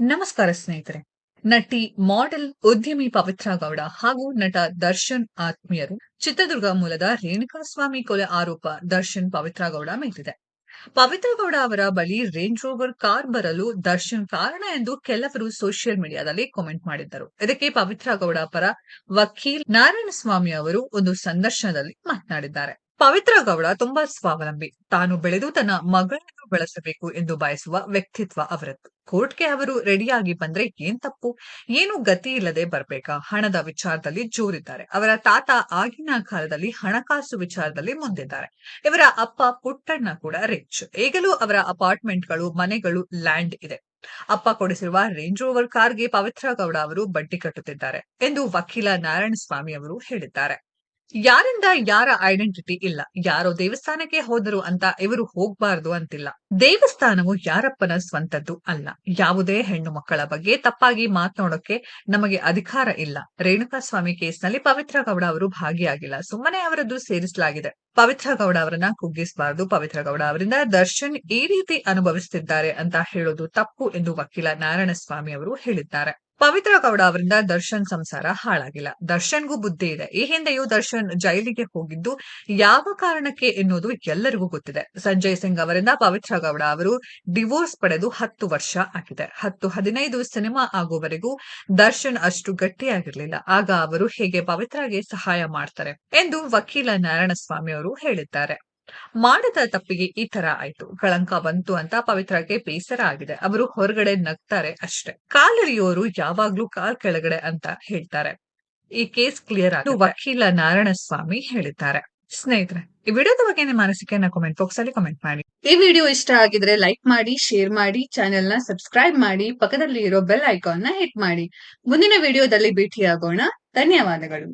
ನಮಸ್ಕಾರ ಸ್ನೇಹಿತರೆ. ನಟಿ, ಮಾಡೆಲ್, ಉದ್ಯಮಿ ಪವಿತ್ರ ಗೌಡ ಹಾಗೂ ನಟ ದರ್ಶನ್ ಆತ್ಮೀಯರು ಚಿತ್ರದುರ್ಗ ಮೂಲದ ರೇಣುಕಾಸ್ವಾಮಿ ಕೊಲೆ ಆರೋಪ ದರ್ಶನ್ ಪವಿತ್ರ ಗೌಡ ಮೇಲಿದೆ. ಪವಿತ್ರ ಗೌಡ ಅವರ ಬಳಿ ರೇಂಜ್ ರೋವರ್ ಕಾರ್ ಬರಲು ದರ್ಶನ್ ಕಾರಣ ಎಂದು ಕೆಲವರು ಸೋಷಿಯಲ್ ಮೀಡಿಯಾದಲ್ಲಿ ಕಾಮೆಂಟ್ ಮಾಡಿದ್ದರು. ಇದಕ್ಕೆ ಪವಿತ್ರ ಗೌಡ ಪರ ವಕೀಲ್ ನಾರಾಯಣಸ್ವಾಮಿ ಅವರು ಒಂದು ಸಂದರ್ಶನದಲ್ಲಿ ಮಾತನಾಡಿದ್ದಾರೆ. ಪವಿತ್ರ ಗೌಡ ತುಂಬಾ ಸ್ವಾವಲಂಬಿ. ತಾನು ಬೆಳೆದು ತನ್ನ ಮಗಳನ್ನು ಬೆಳೆಸಬೇಕು ಎಂದು ಬಯಸುವ ವ್ಯಕ್ತಿತ್ವ ಅವರದ್ದು. ಕೋರ್ಟ್ಗೆ ಅವರು ರೆಡಿಯಾಗಿ ಬಂದ್ರೆ ಏನ್ ತಪ್ಪು? ಏನು ಗತಿ ಇಲ್ಲದೆ ಬರ್ಬೇಕಾ? ಹಣದ ವಿಚಾರದಲ್ಲಿ ಜೋರಿದ್ದಾರೆ. ಅವರ ತಾತ ಆಗಿನ ಕಾಲದಲ್ಲಿ ಹಣಕಾಸು ವಿಚಾರದಲ್ಲಿ ಮುಂದಿದ್ದಾರೆ. ಇವರ ಅಪ್ಪ ಪುಟ್ಟಣ್ಣ ಕೂಡ ರಿಚ್ ಈಗಲೂ ಅವರ ಅಪಾರ್ಟ್ಮೆಂಟ್ಗಳು, ಮನೆಗಳು ಲ್ಯಾಂಡ್ ಇದೆ. ಅಪ್ಪ ಕೊಡಿಸಿರುವ ರೇಂಜ್ ರೋವರ್ ಕಾರ್ಗೆ ಪವಿತ್ರ ಗೌಡ ಅವರು ಬಡ್ಡಿ ಕಟ್ಟುತ್ತಿದ್ದಾರೆ ಎಂದು ವಕೀಲ ನಾರಾಯಣಸ್ವಾಮಿ ಅವರು ಹೇಳಿದ್ದಾರೆ. ಯಾರಿಂದ ಯಾರ ಐಡೆಂಟಿಟಿ ಇಲ್ಲ? ಯಾರೋ ದೇವಸ್ಥಾನಕ್ಕೆ ಹೋದರು ಅಂತ ಇವರು ಹೋಗ್ಬಾರ್ದು ಅಂತಿಲ್ಲ. ದೇವಸ್ಥಾನವು ಯಾರಪ್ಪನ ಸ್ವಂತದ್ದು ಅಲ್ಲ. ಯಾವುದೇ ಹೆಣ್ಣು ಮಕ್ಕಳ ಬಗ್ಗೆ ತಪ್ಪಾಗಿ ಮಾತನಾಡೋಕೆ ನಮಗೆ ಅಧಿಕಾರ ಇಲ್ಲ. ರೇಣುಕಾ ಸ್ವಾಮಿ ಕೇಸ್ನಲ್ಲಿ ಪವಿತ್ರ ಗೌಡ ಅವರು ಭಾಗಿಯಾಗಿಲ್ಲ. ಸುಮ್ಮನೆ ಅವರದ್ದು ಸೇರಿಸಲಾಗಿದೆ. ಪವಿತ್ರ ಗೌಡ ಅವರನ್ನ ಕುಗ್ಗಿಸಬಾರದು. ಪವಿತ್ರ ಗೌಡ ಅವರಿಂದ ದರ್ಶನ್ ಈ ರೀತಿ ಅನುಭವಿಸುತ್ತಿದ್ದಾರೆ ಅಂತ ಹೇಳೋದು ತಪ್ಪು ಎಂದು ವಕೀಲ ನಾರಾಯಣಸ್ವಾಮಿ ಅವರು ಹೇಳಿದ್ದಾರೆ. ಪವಿತ್ರ ಗೌಡ ಅವರಿಂದ ದರ್ಶನ್ ಸಂಸಾರ ಹಾಳಾಗಿಲ್ಲ. ದರ್ಶನ್ಗೂ ಬುದ್ಧಿ ಇದೆ. ಈ ಹಿಂದೆಯೂ ದರ್ಶನ್ ಜೈಲಿಗೆ ಹೋಗಿದ್ದು ಯಾವ ಕಾರಣಕ್ಕೆ ಎನ್ನುವುದು ಎಲ್ಲರಿಗೂ ಗೊತ್ತಿದೆ. ಸಂಜಯ್ ಸಿಂಗ್ ಅವರಿಂದ ಪವಿತ್ರ ಗೌಡ ಅವರು ಡಿವೋರ್ಸ್ ಪಡೆದು ಹತ್ತು ವರ್ಷ ಆಗಿದೆ. ಹತ್ತು ಹದಿನೈದು ಸಿನಿಮಾ ಆಗುವವರೆಗೂ ದರ್ಶನ್ ಅಷ್ಟು ಗಟ್ಟಿಯಾಗಿರ್ಲಿಲ್ಲ. ಆಗ ಅವರು ಹೇಗೆ ಪವಿತ್ರಗೆ ಸಹಾಯ ಮಾಡ್ತಾರೆ ಎಂದು ವಕೀಲ ನಾರಾಯಣಸ್ವಾಮಿ ಅವರು ಹೇಳಿದ್ದಾರೆ. ಮಾಡಿದ ತಪ್ಪಿಗೆ ಈ ತರ ಆಯ್ತು. ಕಳಂಕ ಬಂತು ಅಂತ ಪವಿತ್ರಕ್ಕೆ ಬೇಸರ ಆಗಿದೆ. ಅವರು ಹೊರಗಡೆ ನಗ್ತಾರೆ ಅಷ್ಟೇ. ಕಾಲರಿಯವರು ಯಾವಾಗ್ಲೂ ಕಾಲ್ ಕೆಳಗಡೆ ಅಂತ ಹೇಳ್ತಾರೆ. ಈ ಕೇಸ್ ಕ್ಲಿಯರ್ ಆಗಿ ವಕೀಲ ನಾರಾಯಣಸ್ವಾಮಿ ಹೇಳಿದ್ದಾರೆ. ಸ್ನೇಹಿತರೆ, ಈ ವಿಡಿಯೋದ ಬಗ್ಗೆ ನಿಮ್ಮ ಅನಿಸಿಕೆಯನ್ನ ಕಮೆಂಟ್ ಬಾಕ್ಸ್ ಅಲ್ಲಿ ಕಮೆಂಟ್ ಮಾಡಿ. ಈ ವಿಡಿಯೋ ಇಷ್ಟ ಆಗಿದ್ರೆ ಲೈಕ್ ಮಾಡಿ ಶೇರ್ ಮಾಡಿ ಚಾನೆಲ್ನ ಸಬ್ಸ್ಕ್ರೈಬ್ ಮಾಡಿ ಪಕ್ಕದಲ್ಲಿ ಇರೋ ಬೆಲ್ ಐಕಾನ್ನ ಹಿಟ್ ಮಾಡಿ. ಮುಂದಿನ ವಿಡಿಯೋದಲ್ಲಿ ಭೇಟಿಯಾಗೋಣ. ಧನ್ಯವಾದಗಳು.